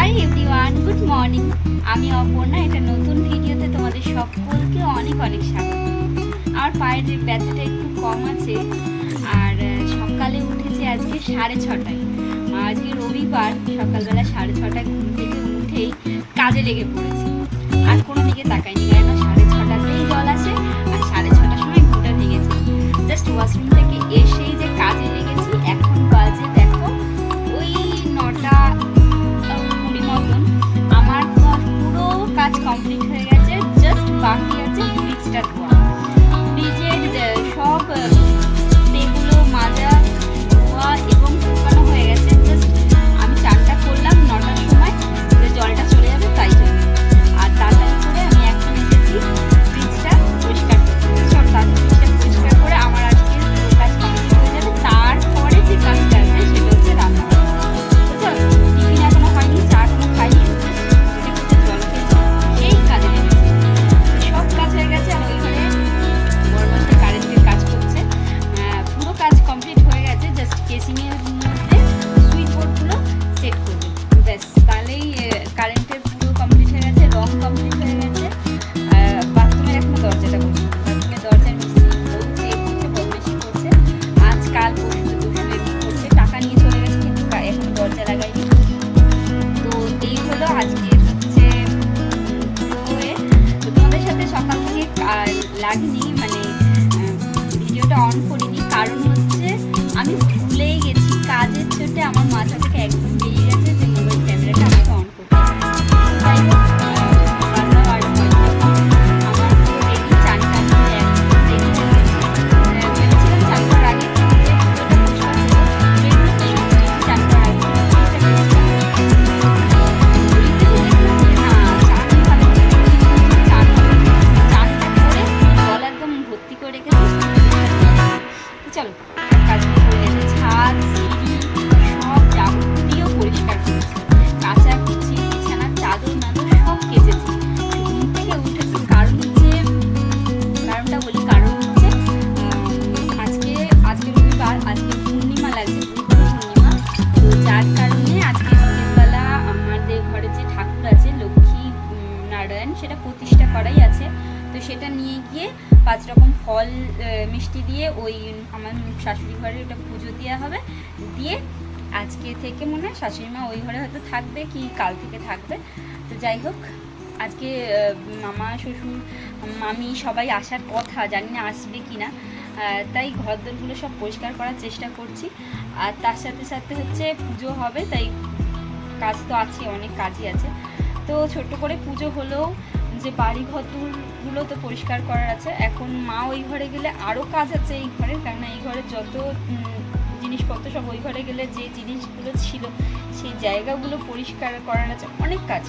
Hi everyone good morning আমি অপর্ণা এটা নতুন ভিডিওতে তোমাদের সকলকে অনেক অনেক স্বাগত। আমার পায়ের যে ব্যথাটা একটু কম আছে, আর সকালে উঠেছি আজকে সাড়ে ছটায়। আজকে রবিবার, সকালবেলা সাড়ে ছটায় ঘুম থেকে উঠেই কাজে লেগে পড়েছি। আর কোনো দিকে তাকাইনি। আমি নারায়ণ সেটা প্রতিষ্ঠা করাই আছে। তো সেটা নিয়ে গিয়ে পাঁচ রকম ফল মিষ্টি দিয়ে ওই আমার শাশুড়ি ঘরে ওটা পুজো দেওয়া হবে। দিয়ে আজকে থেকে মনে হয় শাশুড়ি মা ওই ঘরে হয়তো থাকবে কি কাল থেকে থাকবে। তো যাই হোক, আজকে মামা, শ্বশুর, মামি সবাই আসার কথা, জানি না আসবে কি না তাই ঘরদোরগুলো সব পরিষ্কার করার চেষ্টা করছি। আর তার সাথে সাথে হচ্ছে পুজো হবে, তাই কাজ তো আছে, অনেক কাজই আছে। তো ছোট্ট করে পুজো হলেও যে বাড়ি ঘরগুলো তো পরিষ্কার করার আছে, এখন মা ওই ঘরে গেলে আরও কাজ আছে এই ঘরে কারণ এই ঘরে যত জিনিসপত্র সব ওই ঘরে গেলে যে জিনিসগুলো ছিল সেই জায়গাগুলো পরিষ্কার করার আছে, অনেক কাজ।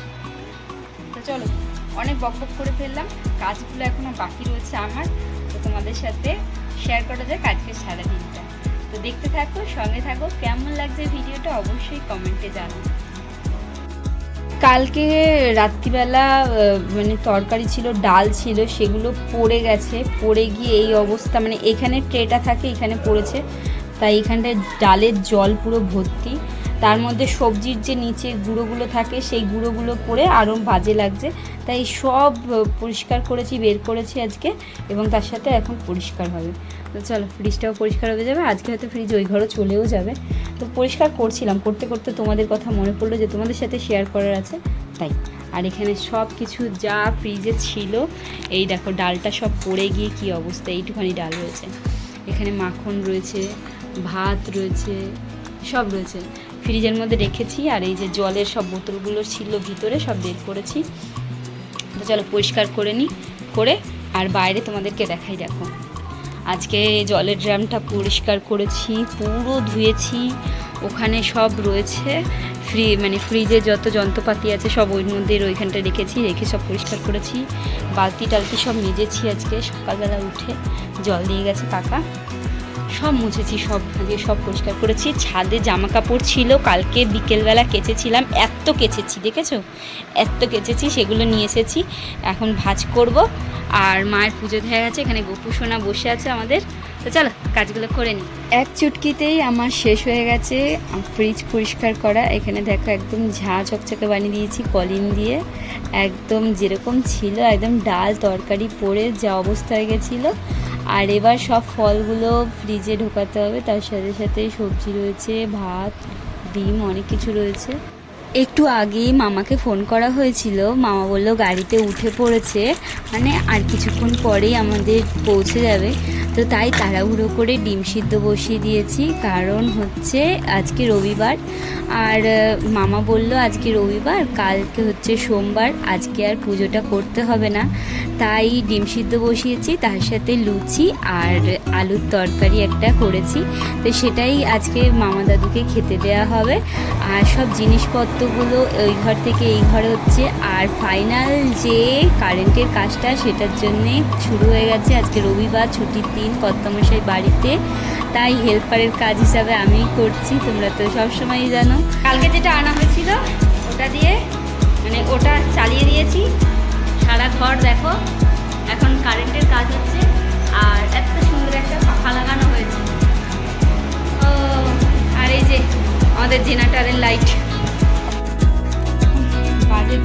তো চলো, অনেক বক বক করে ফেললাম, কাজগুলো এখনও বাকি রয়েছে আমার, তো তোমাদের সাথে শেয়ার করা যাক আজকে সারাদিনটা। তো দেখতে থাকো, সঙ্গে থাকো, কেমন লাগছে ভিডিওটা অবশ্যই কমেন্টে জানাও। কালকে রাত্রিবেলা মানে তরকারি ছিল, ডাল ছিল, সেগুলো পড়ে গেছে। পড়ে গিয়ে এই অবস্থা মানে এখানে ট্রেটা থাকে, এখানে পড়েছে। তাই এখানটায় ডালের জল পুরো ভর্তি। তার মধ্যে সবজির যে নিচে গুঁড়োগুলো থাকে, সেই গুঁড়োগুলো পড়ে আরও বাজে লাগছে। তাই সব পরিষ্কার করেছি, বের করেছি আজকে, এবং তার সাথে এখন পরিষ্কার হবে। তো চলো ফ্রিজটাও পরিষ্কার হয়ে যাবে। আজকে হয়তো ফ্রিজ ওই ঘরও চলেও যাবে। তো পরিষ্কার করছিলাম, করতে করতে তোমাদের কথা মনে পড়ল যে তোমাদের সাথে শেয়ার করার আছে, তাই। আর এখানে সব কিছু যা ফ্রিজে ছিল, এই দেখো ডালটা সব পড়ে গিয়ে কি অবস্থা, এইটুখানি ডাল রয়েছে। এখানে মাখন রয়েছে, ভাত রয়েছে, সব রয়েছে। ফ্রিজের মধ্যে রেখেছি আর এই যে জলের সব বোতলগুলো ছিল ভিতরে, সব বের করেছি। তো চলো পরিষ্কার করে নিই, করে আর বাইরে তোমাদেরকে দেখাই দেখো। আজকে জলের ড্রামটা পরিষ্কার করেছি, পুরো ধুয়েছি, ওখানে সব রয়েছে, ফ্রি মানে ফ্রিজে যত যন্ত্রপাতি আছে সব ওই মধ্যে ওইখানটা রেখেছি, রেখে সব পরিষ্কার করেছি। বালতি টালতি সব মেজেছি আজকে, সকালবেলা উঠে জল দিয়ে গেছে কাকা। সব মুছেছি, সব আজকে সব পরিষ্কার করেছি। ছাদে জামা কাপড় ছিল, কালকে বিকেলবেলা কেচেছিলাম, এত কেচেছি, দেখেছ? এত কেচেছি, সেগুলো নিয়ে এসেছি। এখন ভাজ করব। আর মায়ের পুজো হয়ে গেছে এখানে গোপু সোনা বসে আছে আমাদের। তো চলো, কাজগুলো করে নিই। এক চুটকিতেই আমার শেষ হয়ে গেছে। ফ্রিজ পরিষ্কার করা, এখানে দেখো একদম ঝা চকচকে বানিয়ে দিয়েছি, কলিন দিয়ে। একদম যেরকম ছিল, একদম ডাল, তরকারি পড়ে যা অবস্থা হয়ে গেছিল। আর এবার সব ফলগুলো ফ্রিজে ঢোকাতে হবে। তার সাথে সাথে সবজি রয়েছে, ভাত, ডিম, অনেক কিছু রয়েছে। একটু আগেই মামাকে ফোন করা হয়েছিল। মামা বলল, গাড়িতে উঠে পড়েছে। মানে আর কিছুক্ষণ পরেই আমাদের পৌঁছে যাবে। তো তাই তাড়াহুড়ো করে ডিম সিদ্ধ বসিয়ে দিয়েছি। কারণ হচ্ছে আজকে রবিবার। আর মামা বলল আজকে রবিবার, কালকে হচ্ছে সোমবার। আজকে আর পুজোটা করতে হবে না। তাই ডিম সিদ্ধ বসিয়েছি, তার সাথে লুচি আর আলুর তরকারি একটা করেছি। তো সেটাই আজকে মামা দাদুকে খেতে দেওয়া হবে। আর সব জিনিসপত্রগুলো ওই ঘর থেকে এই ঘরে হচ্ছে। আর ফাইনাল যে কারেন্টের কাজটা সেটার জন্যে শুরু হয়ে গেছে। আজকে রবিবার, ছুটির দিন। কর্তামশাই বাড়িতে। তাই হেল্পারের কাজ হিসাবে আমিই করছি, তোমরা তো সবসময়ই জানো। কালকে যেটা আনা হয়েছিল, ওটা দিয়ে মানে ওটা চালিয়ে দিয়েছি। সারা ঘর দেখো, এখন কারেন্টের কাজ হচ্ছে, আর এত সুন্দর একটা পাখা লাগানো হয়েছে। ও, আর এই যে আমাদের জেনারেটারের লাইট বাজে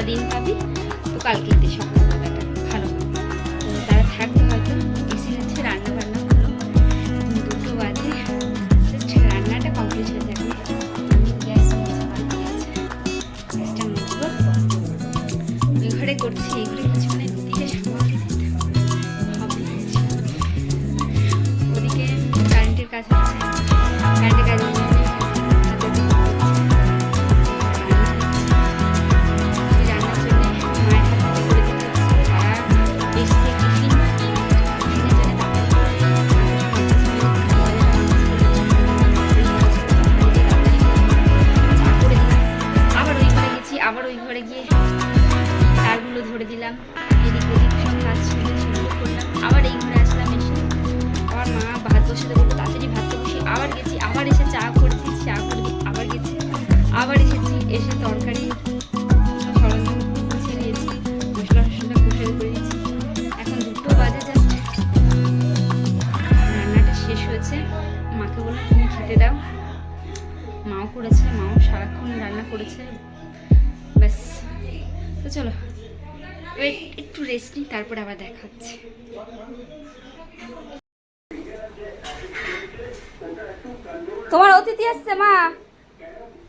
সারাদিন পাবি তো কালকে দিস এসে তরকারি মশলা টশলা কষে করে দিয়েছি এখন দুটো বাজে রান্নাটা শেষ হয়েছে। তুমি খেতে দাও। মাও করেছে, মাও সারাক্ষণ রান্না করেছে। ব্যাস। চলো একটু রেস্ট নিই, তারপর আবার তোমার অতিথি আসছে, মা একটা জুতো নিয়ে গেছে দেখ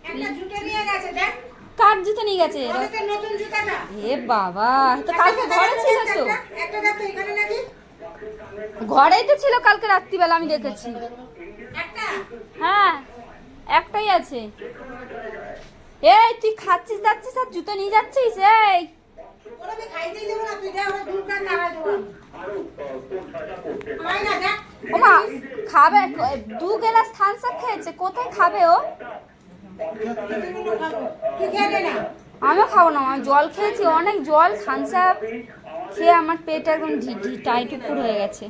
কার জুতো নিয়ে গেছে? নতুন জুতাটা। এ বাবা তো কালকে ঘরে ছিল তো। একটা তো এখানে নাকি। ঘরেই তো ছিল কালকে রাত্রিবেলা আমি দেখেছি। একটা? হ্যাঁ একটাই আছে। এই তুই খাচ্ছিস যাচ্ছিস আর জুতো নিয়ে যাচ্ছিস? এই। ওরা আমি খাইতেই দেবো না তুই দেখ ওরা দুধটা তারা দেবো হয় না দেখ। ও মা খাবে দু গেলাস থামস আপ খেয়েছে কোথায় খাবে ও? আমিও খাব না আমি জল খেয়েছি অনেক জল থামস আপ খেয়ে আমার পেট একদম টাইট উপর হয়ে গেছে।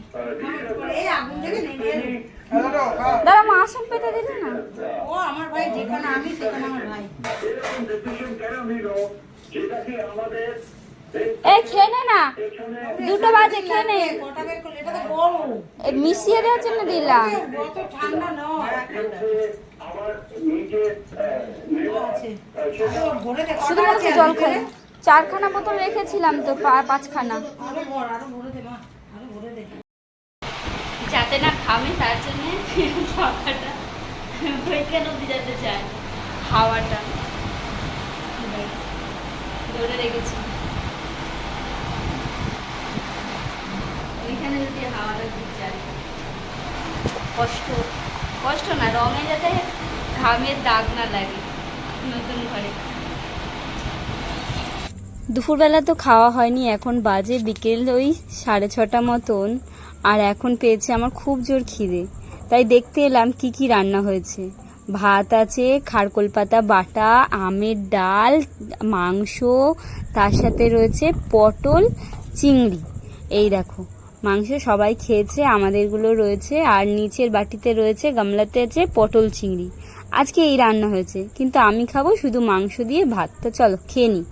দাঁড়া মা আসন পেতে দিলে না? ও আমার ভাই যেখানে আমি সেখানে আমার ভাই। এই খেয়ে নে না। দুটো বাজে খেয়ে নে। মিশিয়ে দেওয়ার জন্য দিলাম। ঠান্ডা নয়। শুধুমাত্র জল খাই চারখানা বোতল রেখেছিলাম তো পাঁচখানা। যাতে না ঘামে, তার জন্য অব্দি যেতে চায়? হাওয়াটা। ধরে রেখেছি। ওইখানে যদি হাওয়াটা চায় কষ্ট। কষ্ট না, রঙে যাতে ঘামের দাগ না লাগে নতুন ঘরে। দুপুরবেলা তো খাওয়া হয়নি, এখন বাজে বিকেল ওই সাড়ে ছটা মতন, আর এখন পেয়েছে আমার খুব জোর খিদে। তাই দেখতে এলাম কি কি রান্না হয়েছে। ভাত আছে, খারকোল পাতা, বাটা, আমের ডাল, মাংস, তার সাথে রয়েছে পটল, চিংড়ি। এই দেখো মাংস সবাই খেয়েছে, আমাদেরগুলো রয়েছে, আর নিচের বাটিতে রয়েছে, গামলাতে আছে পটল চিংড়ি। আজকে এই রান্না হয়েছে, কিন্তু আমি খাব শুধু মাংস দিয়ে ভাত। তো চলো, খেয়ে নিই